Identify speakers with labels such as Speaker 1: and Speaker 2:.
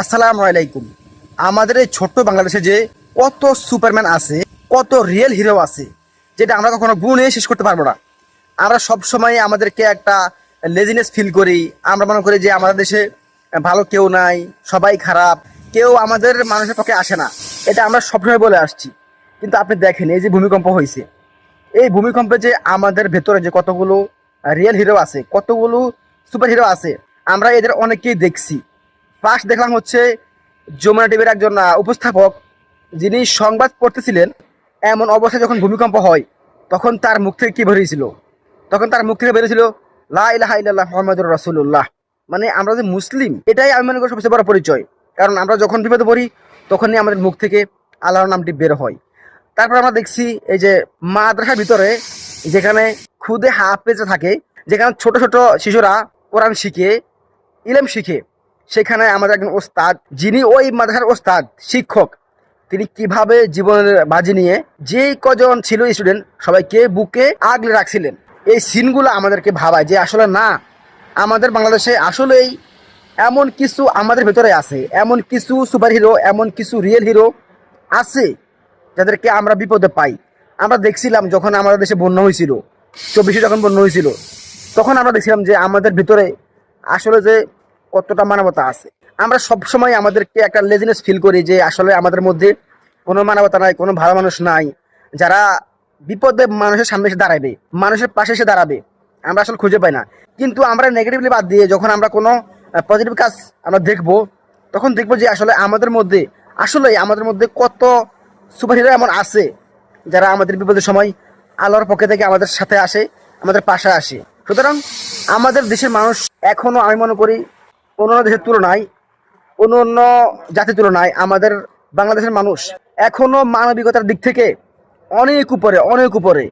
Speaker 1: আসসালামু আলাইকুম। আমাদের এই ছোট্ট বাংলাদেশে যে কত সুপারম্যান আছে, কত রিয়েল হিরো আছে, যেটা আমরা কখনো গুণে শেষ করতে পারব না। আমরা সব সময় আমাদেরকে একটা লেজিনেস ফিল করি। আমরা মনে করি যে আমাদের দেশে ভালো কেউ নাই, সবাই খারাপ, কেউ আমাদের মানুষের পক্ষে আসে না। এটা আমরা সবসময় বলে আসছি। কিন্তু আপনি দেখেন, এই যে ভূমিকম্প হয়েছে, এই ভূমিকম্পে যে আমাদের ভেতরে যে কতগুলো রিয়েল হিরো আছে, কতগুলো সুপার হিরো আছে, আমরা এদের অনেকেই দেখছি। ফার্স্ট দেখলাম হচ্ছে যমুনা টিভির একজন উপস্থাপক, যিনি সংবাদ পড়তেছিলেন এমন অবস্থায় যখন ভূমিকম্প হয়, তখন তার মুখ থেকে কি বেরিয়েছিল তখন তার মুখ থেকে বেরিয়েছিল লা ইলাহা ইল্লাল্লাহ মুহাম্মাদুর মানে আমরা যে মুসলিম, এটাই আমি মনে করি সবচেয়ে বড় পরিচয়। কারণ আমরা যখন বিপদে পড়ি, তখনই আমাদের মুখ থেকে আল্লাহর নামটি বের হয়। তারপর আমরা দেখছি এই যে মাদ্রাসার ভিতরে, যেখানে খুদে হাফেজে থাকে, যেখানে ছোট ছোট শিশুরা কোরআন শিখে, ইলেম শিখে। সেখানে আমাদের একজন ওস্তাদ, যিনি ওই মাদ্রাসার ওস্তাদ, শিক্ষক, তিনি কীভাবে জীবনের বাজি নিয়ে যে কজন ছিল স্টুডেন্ট সবাইকে বুকে আগলে রাখছিলেন। এই সিনগুলো আমাদেরকে ভাবায় যে আসলে না, আমাদের বাংলাদেশে আসলেই এমন কিছু আমাদের ভেতরে আছে, এমন কিছু সুপার হিরো এমন কিছু রিয়েল হিরো আছে যাদেরকে আমরা বিপদে পাই। আমরা দেখছিলাম যখন আমাদের দেশে বন্যা হয়েছিল, চব্বিশে যখন বন্যা হয়েছিল, তখন আমরা দেখছিলাম যে আমাদের ভিতরে আসলে যে কতটা মানবতা আছে? আমরা সব সময় আমাদেরকে একটা লেজিনেস ফিল করি যে আসলে আমাদের মধ্যে কোনো মানবতা নাই, কোনো ভালো মানুষ নাই। যারা বিপদে মানুষের সামনে এসে দাঁড়াবে, মানুষের পাশে এসে দাঁড়াবে, আমরা আসলে খুঁজে পাই না। কিন্তু আমরা নেগেটিভলি বাদ দিয়ে যখন আমরা কোনো পজিটিভ কাজ আমরা দেখব, তখন দেখব যে আসলে আমাদের মধ্যে আসলে আমাদের মধ্যে কত সুপার হিরো এমন আছে, যারা আমাদের বিপদের সময় আলোর পক্ষে থেকে আমাদের সাথে আসে, আমাদের পাশে আসে। সুতরাং আমাদের দেশের মানুষ এখনও আমি মনে করি অন্য দেশের তুলনায় অন্য অন্য জাতির তুলনায় আমাদের বাংলাদেশের মানুষ এখনও মানবিকতার দিক থেকে অনেক উপরে অনেক উপরে।